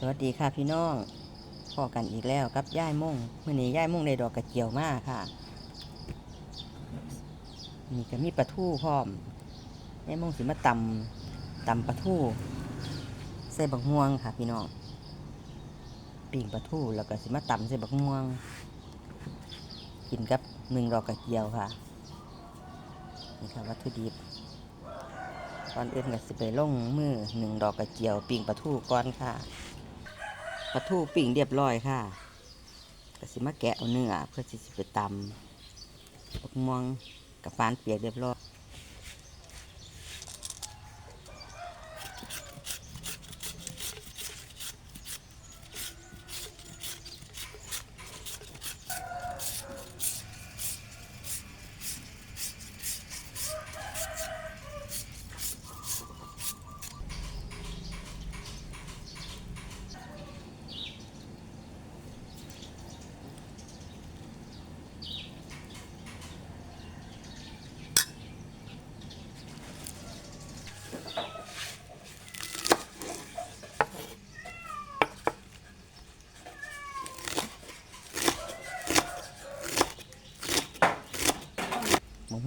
สวัสดีค่ะพี่น้องพอกันอีกแล้วกับย่ายม่งมื่อนี้ย่ายม่งได้ดอกกระเจียวมากค่ะนี่ก็มีปลาทูพร้อมย่ายม่งสิมาตำตำปลาทูใส่บักม่วงค่ะ พี่น้องปิ้งปลาทูแล้วก็สิมาตำใส่บักม่วง กินกับหนึ่งดอกกระเจียวค่ะนี่ค่ะวัตถุดิบก่อนอื่นก็สิไปลงมือหนึ่งดอกกระเจียวปิ้งปลาทูก่อนค่ะ ลาทูปิ่งเรียบร้อยค่ะก็สิมาแกะเอาเนื้อเพื่อที่สิไปตำบักม่วงกับปานเปียกเรียบร้อย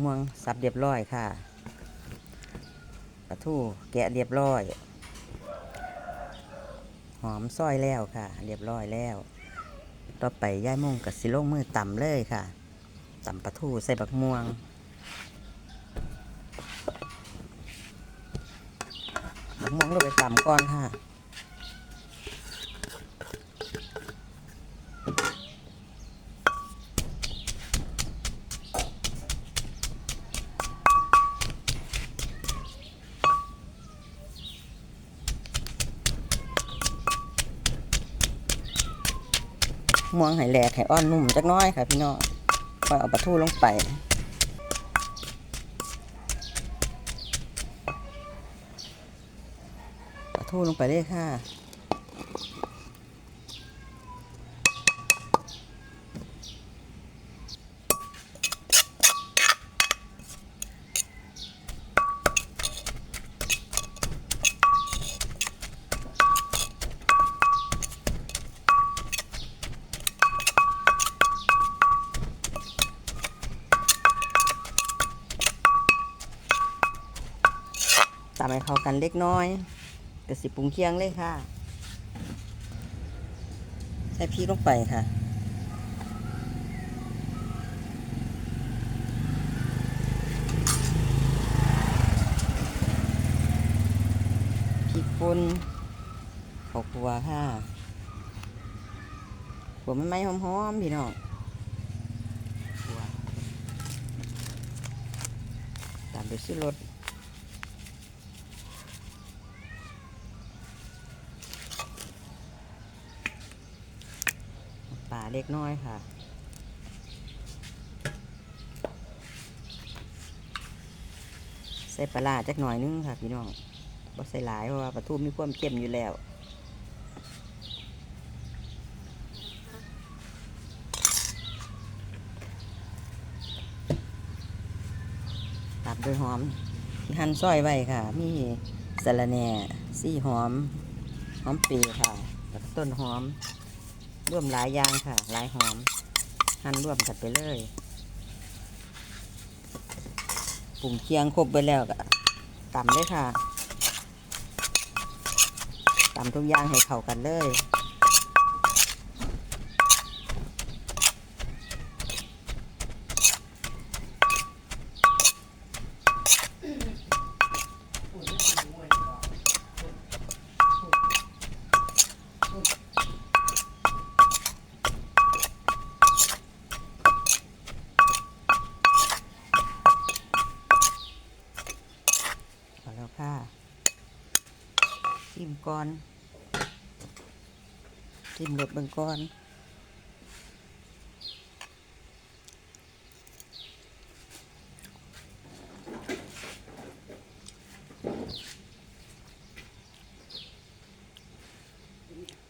ม่วงสับเรียบร้อยค่ะปลาทูแกะเรียบร้อย หอมซอยแล้วค่ะ เรียบร้อยแล้ว ต่อไปย่ายม่งกับสิลงมือต่ำเลยค่ะต่ำปลาทูใส่บักม่วงบักม่วงเราไปต่ำก่อนค่ะ ม่วงไห้แหลกไห้อ่อนนุ่มจักน้อยค่ะพี่น้องค่อยเอาปลาทูลงไปปลาทูลงไปเลยค่ะ ตามให้เข้ากันเล็กน้อยกระสิปรุงเคียงเลยค่ะ ใส่พริกลงไปค่ะพริกป่นข้าวคั่วค่ะขัวมันไม่หอมๆพี่น้องคั่วตามด้วยซื้อรส ปลา เล็กน้อยค่ะใส่ปลาร้าจักหน่อยนึงค่ะพี่น้องบ่ใส่หลายเพราะว่าปลาทูมีความเค็มอยู่แล้วตัดด้วยหอมหั่นซอยไว้ค่ะ มีสะระแหน่ซี่หอม หอมปีค่ะแล้วก็ต้นหอม ร่วมหลายอย่างค่ะ หลายหอม หั่นร่วมกันไปเลยปรุงเคียงครบไปแล้วก็ตำเลยค่ะตำทุกอย่างให้เข้ากันเลย ค่ะจิ้มก่อนจิ้มรสเบิ่งก่อน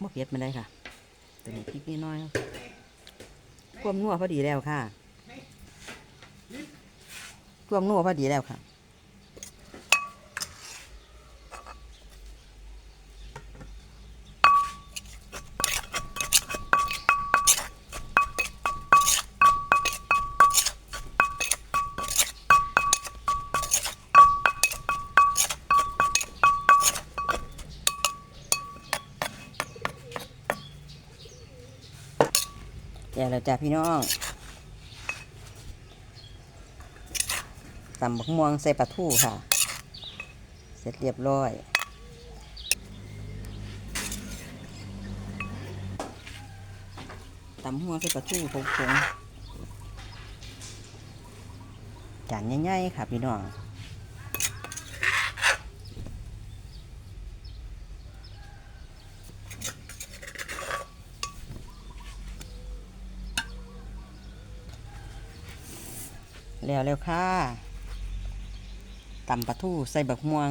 มะเขือมาได้ค่ะ ตัวนี้พริกนิดน้อยความนัวพอดีแล้วค่ะความนัวพอดีแล้วค่ะ ก่แล้วจ้าพี่น้องตำบักม่วงใส่ปลาทูค่ะ เสร็จเรียบร้อยตำหัวใส่ปลาทูผงผงจานใหญ่ๆค่ะพี่น้อง แล้วแล้วค่ะตำปลาทูใส่บักม่วง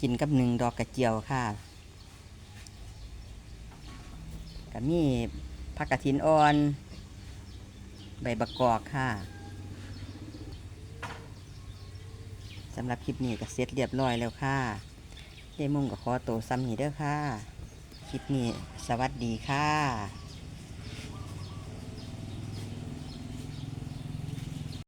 กินกับหนึ่งดอกกระเจียวค่ะกับมีผักกระถินอ่อน ใบบักกอกค่ะสำหรับคลิปนี้ก็เสร็จเรียบร้อยแล้วค่ะเดมุ่งกับขอโตซ้ำนี่เด้อค่ะ คลิปนี้สวัสดีค่ะ